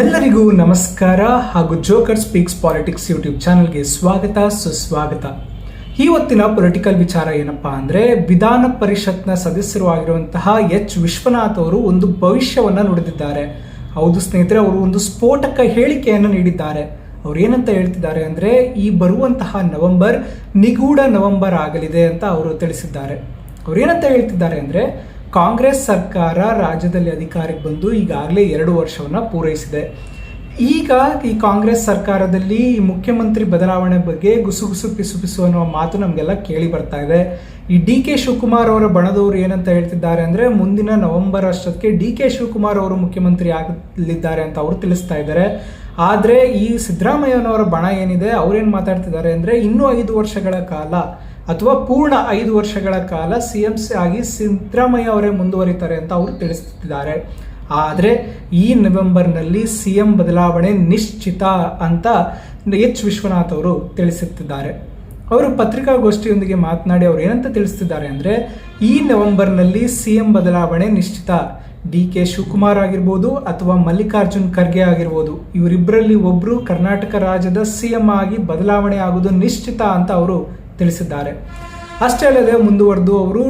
ಎಲ್ಲರಿಗೂ ನಮಸ್ಕಾರ ಹಾಗೂ ಜೋಕರ್ ಸ್ಪೀಕ್ಸ್ ಪಾಲಿಟಿಕ್ಸ್ ಯೂಟ್ಯೂಬ್ ಚಾನಲ್ಗೆ ಸ್ವಾಗತ, ಸುಸ್ವಾಗತ. ಇವತ್ತಿನ ಪೊಲಿಟಿಕಲ್ ವಿಚಾರ ಏನಪ್ಪಾ ಅಂದ್ರೆ ವಿಧಾನ ಪರಿಷತ್ನ ಸದಸ್ಯರು ಆಗಿರುವಂತಹ ಎಚ್. ವಿಶ್ವನಾಥ್ ಅವರು ಒಂದು ಭವಿಷ್ಯವನ್ನ ನುಡಿದಿದ್ದಾರೆ. ಹೌದು ಸ್ನೇಹಿತರೆ, ಅವರು ಒಂದು ಸ್ಫೋಟಕ ಹೇಳಿಕೆಯನ್ನು ನೀಡಿದ್ದಾರೆ. ಅವ್ರು ಏನಂತ ಹೇಳ್ತಿದ್ದಾರೆ ಅಂದ್ರೆ ಈ ಬರುವಂತಹ ನವೆಂಬರ್ ನಿಗೂಢ ನವೆಂಬರ್ ಆಗಲಿದೆ ಅಂತ ಅವರು ತಿಳಿಸಿದ್ದಾರೆ. ಅವ್ರು ಏನಂತ ಹೇಳ್ತಿದ್ದಾರೆ ಅಂದ್ರೆ ಕಾಂಗ್ರೆಸ್ ಸರ್ಕಾರ ರಾಜ್ಯದಲ್ಲಿ ಅಧಿಕಾರಕ್ಕೆ ಬಂದು ಈಗಾಗಲೇ ಎರಡು ವರ್ಷವನ್ನು ಪೂರೈಸಿದೆ. ಈಗ ಈ ಕಾಂಗ್ರೆಸ್ ಸರ್ಕಾರದಲ್ಲಿ ಮುಖ್ಯಮಂತ್ರಿ ಬದಲಾವಣೆ ಬಗ್ಗೆ ಗುಸುಗುಸು ಪಿಸು ಪಿಸು ಅನ್ನುವ ಮಾತು ನಮಗೆಲ್ಲ ಕೇಳಿ ಬರ್ತಾ ಇದೆ. ಈ ಡಿ ಕೆ ಶಿವಕುಮಾರ್ ಅವರ ಬಣದವರು ಏನಂತ ಹೇಳ್ತಿದ್ದಾರೆ ಅಂದ್ರೆ ಮುಂದಿನ ನವೆಂಬರ್ ಅಷ್ಟಕ್ಕೆ ಡಿ ಕೆ ಶಿವಕುಮಾರ್ ಅವರು ಮುಖ್ಯಮಂತ್ರಿ ಆಗಲಿದ್ದಾರೆ ಅಂತ ಅವರು ತಿಳಿಸ್ತಾ ಇದ್ದಾರೆ. ಆದರೆ ಈ ಸಿದ್ದರಾಮಯ್ಯನವರ ಬಣ ಏನಿದೆ ಅವ್ರೇನ್ ಮಾತಾಡ್ತಿದ್ದಾರೆ ಅಂದ್ರೆ ಇನ್ನೂ ಐದು ವರ್ಷಗಳ ಕಾಲ ಅಥವಾ ಪೂರ್ಣ ಐದು ವರ್ಷಗಳ ಕಾಲ ಸಿ ಎಂ ಸಿ ಆಗಿ ಸಿದ್ದರಾಮಯ್ಯ ಅವರೇ ಮುಂದುವರಿತಾರೆ ಅಂತ ಅವರು ತಿಳಿಸುತ್ತಿದ್ದಾರೆ ಆದರೆ ಈ ನವೆಂಬರ್ನಲ್ಲಿ ಸಿ ಎಂ ಬದಲಾವಣೆ ನಿಶ್ಚಿತ ಅಂತ ಎಚ್ ವಿಶ್ವನಾಥ್ ಅವರು ತಿಳಿಸುತ್ತಿದ್ದಾರೆ. ಅವರು ಪತ್ರಿಕಾಗೋಷ್ಠಿಯೊಂದಿಗೆ ಮಾತನಾಡಿ ಅವರು ಏನಂತ ತಿಳಿಸ್ತಿದ್ದಾರೆ ಅಂದರೆ, ಈ ನವೆಂಬರ್ನಲ್ಲಿ ಸಿ ಎಂ ಬದಲಾವಣೆ ನಿಶ್ಚಿತ. ಡಿ ಕೆ ಶಿವಕುಮಾರ್ ಆಗಿರ್ಬೋದು ಅಥವಾ ಮಲ್ಲಿಕಾರ್ಜುನ್ ಖರ್ಗೆ ಆಗಿರ್ಬೋದು ಇವರಿಬ್ಬರಲ್ಲಿ ಒಬ್ಬರು ಕರ್ನಾಟಕ ರಾಜ್ಯದ ಸಿ ಎಂ ಆಗಿ ಬದಲಾವಣೆ ಆಗುವುದು ನಿಶ್ಚಿತ ಅಂತ ಅವರು ತಿಳಿಸಿದ್ದಾರೆ. ಅಷ್ಟೇ ಅಲ್ಲದೆ ಮುಂದುವರೆದು ಅವರು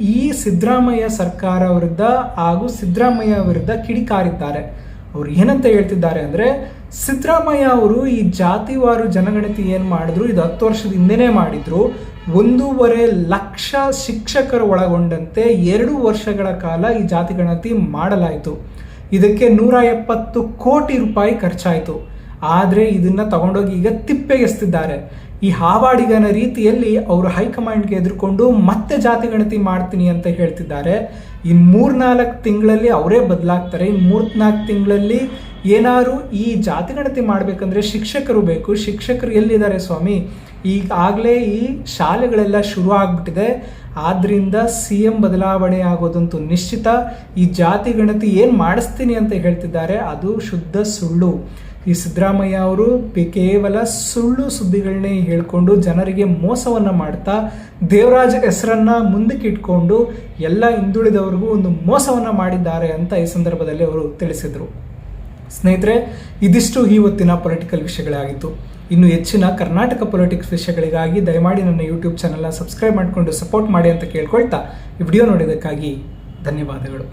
ಈ ಸಿದ್ದರಾಮಯ್ಯ ಸರ್ಕಾರ ವಿರುದ್ಧ ಹಾಗೂ ಸಿದ್ದರಾಮಯ್ಯ ವಿರುದ್ಧ ಕಿಡಿಕಾರಿದ್ದಾರೆ. ಅವ್ರು ಏನಂತ ಹೇಳ್ತಿದ್ದಾರೆ ಅಂದ್ರೆ, ಸಿದ್ದರಾಮಯ್ಯ ಅವರು ಈ ಜಾತಿವಾರು ಜನಗಣತಿ ಏನು ಮಾಡಿದ್ರು, ಇದು ಹತ್ತು ವರ್ಷದ ಹಿಂದೆನೇ ಮಾಡಿದ್ರು, ಒಂದೂವರೆ ಲಕ್ಷ ಶಿಕ್ಷಕರು ಒಳಗೊಂಡಂತೆ ಎರಡು ವರ್ಷಗಳ ಕಾಲ ಈ ಜಾತಿ ಗಣತಿ ಮಾಡಲಾಯಿತು. ಇದಕ್ಕೆ ನೂರ ಎಪ್ಪತ್ತು ಕೋಟಿ ರೂಪಾಯಿ ಖರ್ಚಾಯಿತು. ಆದರೆ ಇದನ್ನ ತಗೊಂಡೋಗಿ ಈಗ ತಿಪ್ಪೆಗೆಸ್ತಿದ್ದಾರೆ ಈ ಹಾವಾಡಿಗನ ರೀತಿಯಲ್ಲಿ ಅವರು ಹೈಕಮಾಂಡ್ಗೆ ಎದುರುಕೊಂಡು ಮತ್ತೆ ಜಾತಿ ಗಣತಿ ಮಾಡ್ತೀನಿ ಅಂತ ಹೇಳ್ತಿದ್ದಾರೆ. ಈ ಮೂರ್ನಾಲ್ಕು ತಿಂಗಳಲ್ಲಿ ಅವರೇ ಬದಲಾಗ್ತಾರೆ. ಈ ಮೂರ್ನಾಲ್ಕು ತಿಂಗಳಲ್ಲಿ ಏನಾದ್ರು ಈ ಜಾತಿ ಗಣತಿ ಮಾಡಬೇಕಂದ್ರೆ ಶಿಕ್ಷಕರು ಬೇಕು. ಶಿಕ್ಷಕರು ಎಲ್ಲಿದ್ದಾರೆ ಸ್ವಾಮಿ? ಈಗಾಗಲೇ ಈ ಶಾಲೆಗಳೆಲ್ಲ ಶುರು ಆಗ್ಬಿಟ್ಟಿದೆ. ಆದ್ದರಿಂದ ಸಿ ಎಂ ಬದಲಾವಣೆ ಆಗೋದಂತೂ ನಿಶ್ಚಿತ. ಈ ಜಾತಿ ಗಣತಿ ಏನು ಮಾಡಿಸ್ತೀನಿ ಅಂತ ಹೇಳ್ತಿದ್ದಾರೆ, ಅದು ಶುದ್ಧ ಸುಳ್ಳು. ಈ ಸಿದ್ದರಾಮಯ್ಯ ಅವರು ಕೇವಲ ಸುಳ್ಳು ಸುದ್ದಿಗಳನ್ನೇ ಹೇಳಿಕೊಂಡು ಜನರಿಗೆ ಮೋಸವನ್ನ ಮಾಡ್ತಾ ದೇವರಾಜ ಹೆಸರನ್ನ ಮುಂದಕ್ಕೆ ಇಟ್ಕೊಂಡು ಎಲ್ಲ ಹಿಂದುಳಿದವರಿಗೂ ಒಂದು ಮೋಸವನ್ನ ಮಾಡಿದ್ದಾರೆ ಅಂತ ಈ ಸಂದರ್ಭದಲ್ಲಿ ಅವರು ತಿಳಿಸಿದರು. ಸ್ನೇಹಿತರೆ, ಇದಿಷ್ಟು ಇವತ್ತಿನ ಪೊಲಿಟಿಕಲ್ ವಿಷಯಗಳಾಗಿತ್ತು. ಇನ್ನು ಹೆಚ್ಚಿನ ಕರ್ನಾಟಕ ಪೊಲಿಟಿಕ್ಸ್ ವಿಷಯಗಳಿಗಾಗಿ ದಯಮಾಡಿ ನನ್ನ ಯೂಟ್ಯೂಬ್ ಚಾನಲ್ನ ಸಬ್ಸ್ಕ್ರೈಬ್ ಮಾಡಿಕೊಂಡು ಸಪೋರ್ಟ್ ಮಾಡಿ ಅಂತ ಕೇಳ್ಕೊಳ್ತಾ ವಿಡಿಯೋ ನೋಡಿದ್ದಕ್ಕಾಗಿ ಧನ್ಯವಾದಗಳು.